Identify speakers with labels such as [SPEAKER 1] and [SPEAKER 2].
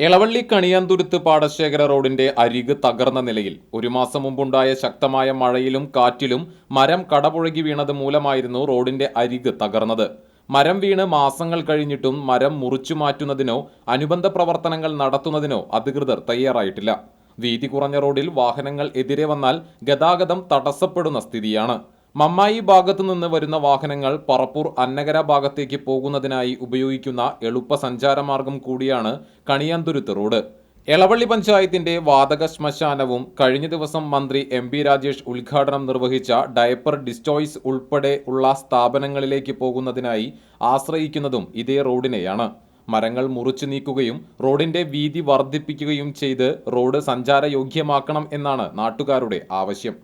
[SPEAKER 1] എളവള്ളി കണിയാന്തുരുത്ത് പാടശേഖര റോഡിന്റെ അരിക് തകർന്ന നിലയിൽ ഒരു മാസം മുമ്പുണ്ടായ ശക്തമായ മഴയിലും കാറ്റിലും മരം കടപുഴകി വീണത് മൂലമായിരുന്നു റോഡിന്റെ അരിക് തകർന്നത്. മരം വീണ് മാസങ്ങൾ കഴിഞ്ഞിട്ടും മരം മുറിച്ചു മാറ്റുന്നതിനോ അനുബന്ധ പ്രവർത്തനങ്ങൾ നടത്തുന്നതിനോ അധികൃതർ തയ്യാറായിട്ടില്ല. വീതി കുറഞ്ഞ റോഡിൽ വാഹനങ്ങൾ എതിരെ വന്നാൽ ഗതാഗതം തടസ്സപ്പെടുന്ന സ്ഥിതിയാണ്. മമ്മായി ഭാഗത്തു നിന്ന് വരുന്ന വാഹനങ്ങൾ പറപ്പൂർ അന്നകര ഭാഗത്തേക്ക് പോകുന്നതിനായി ഉപയോഗിക്കുന്ന എളുപ്പ സഞ്ചാരമാർഗം കൂടിയാണ് കണിയാന്തുരുത്ത് റോഡ്. എളവള്ളി പഞ്ചായത്തിന്റെ വാതക ശ്മശാനവും കഴിഞ്ഞ ദിവസം മന്ത്രി എം പി രാജേഷ് ഉദ്ഘാടനം നിർവഹിച്ച ഡയപ്പർ ഡിസ്റ്റോയ്സ് ഉൾപ്പെടെ ഉള്ള സ്ഥാപനങ്ങളിലേക്ക് പോകുന്നതിനായി ആശ്രയിക്കുന്നതും ഇതേ റോഡിനെയാണ്. മരങ്ങൾ മുറിച്ചു നീക്കുകയും റോഡിന്റെ വീതി വർദ്ധിപ്പിക്കുകയും ചെയ്ത് റോഡ് സഞ്ചാരയോഗ്യമാക്കണം എന്നാണ് നാട്ടുകാരുടെ ആവശ്യം.